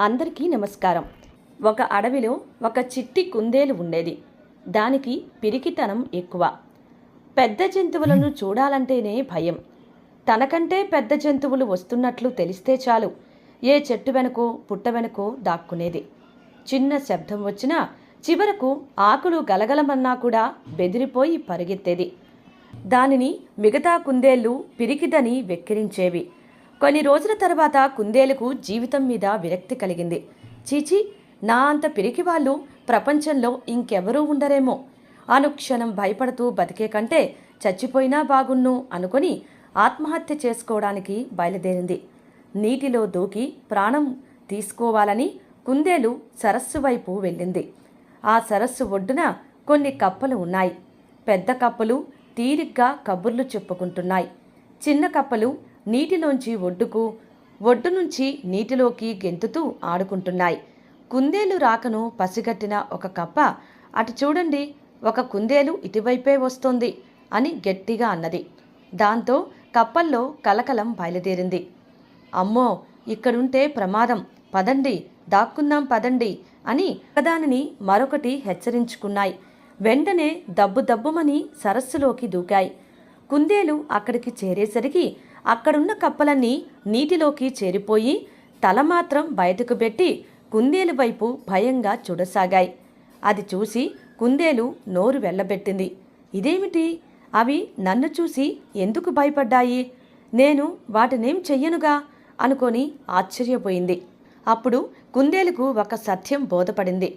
అందరికీ నమస్కారం. ఒక అడవిలో ఒక చిట్టి కుందేలు ఉండేది. దానికి పిరికితనం ఎక్కువ. పెద్ద జంతువులను చూడాలంటేనే భయం. తనకంటే పెద్ద జంతువులు వస్తున్నట్లు తెలిస్తే చాలు. ఏ చెట్టు వెనుకో పుట్ట వెనుకో దాక్కునేది. చిన్న శబ్దం వచ్చినా చివరకు ఆకులు గలగలమన్నా కూడా బెదిరిపోయి పరిగెత్తేది. దానిని మిగతా కుందేళ్ళు పిరికిదని వెక్కిరించేవి. కొన్ని రోజుల తర్వాత కుందేలుకు జీవితం మీద విరక్తి కలిగింది. చీచి నా అంత పిరికి వాళ్ళు ప్రపంచంలో ఇంకెవరూ ఉండరేమో. అనుక్షణం భయపడుతూ బతికే కంటే చచ్చిపోయినా బాగున్ను అనుకొని ఆత్మహత్య చేసుకోవడానికి బయలుదేరింది. నీటిలో దూకి ప్రాణం తీసుకోవాలని కుందేలు సరస్సు వైపు వెళ్ళింది. ఆ సరస్సు ఒడ్డున కొన్ని కప్పలు ఉన్నాయి. పెద్ద కప్పలు తీరిగ్గా కబుర్లు చెప్పుకుంటున్నాయి. చిన్న కప్పలు నీటిలోంచి ఒడ్డుకు ఒడ్డు నుంచి నీటిలోకి గెంతుతూ ఆడుకుంటున్నాయి. కుందేలు రాకను పసిగట్టిన ఒక కప్ప అటు చూడండి ఒక కుందేలు ఇటువైపే వస్తోంది అని గట్టిగా అన్నది. దాంతో కప్పల్లో కలకలం బయలుదేరింది. అమ్మో ఇక్కడుంటే ప్రమాదం. పదండి దాక్కుందాం పదండి అని ఒకదానిని మరొకటి హెచ్చరించుకున్నాయి. వెంటనే దబ్బు దబ్బుమని సరస్సులోకి దూకాయి. కుందేలు అక్కడికి చేరేసరికి అక్కడున్న కప్పలన్నీ నీటిలోకి చేరిపోయి తల మాత్రం బయటకు పెట్టి కుందేలు వైపు భయంగా చూడసాగాయి. అది చూసి కుందేలు నోరు వెళ్ళబెట్టింది. ఇదేమిటి? అవి నన్ను చూసి ఎందుకు భయపడ్డాయి? నేను వాటినేం చెయ్యనుగా? అనుకొని ఆశ్చర్యపోయింది. అప్పుడు కుందేలుకు ఒక సత్యం బోధపడింది.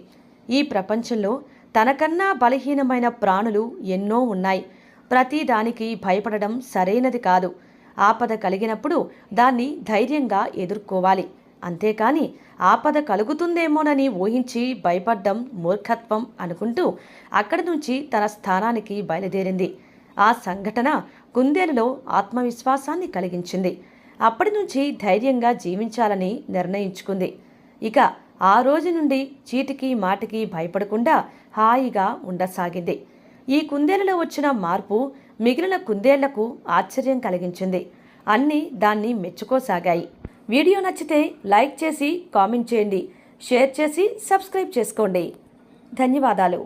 ఈ ప్రపంచంలో తనకన్నా బలహీనమైన ప్రాణులు ఎన్నో ఉన్నాయి. ప్రతి దానికి భయపడడం సరైనది కాదు. ఆపద కలిగినప్పుడు దాన్ని ధైర్యంగా ఎదుర్కోవాలి. అంతేకాని ఆపద కలుగుతుందేమోనని ఊహించి భయపడ్డం మూర్ఖత్వం అనుకుంటూ అక్కడి నుంచి తన స్థానానికి బయలుదేరింది. ఆ సంఘటన కుందేలులో ఆత్మవిశ్వాసాన్ని కలిగించింది. అప్పటి నుంచి ధైర్యంగా జీవించాలని నిర్ణయించుకుంది. ఇక ఆ రోజు నుండి చీటికి మాటికి భయపడకుండా హాయిగా ఉండసాగింది. ఈ కుందేలులో వచ్చిన మార్పు మిగిలిన కుందేళ్ళకు ఆశ్చర్యం కలిగించింది. అన్నీ దాన్ని మెచ్చుకోసాగాయి. వీడియో నచ్చితే లైక్ చేసి కామెంట్ చేయండి. షేర్ చేసి సబ్స్క్రైబ్ చేసుకోండి. ధన్యవాదాలు.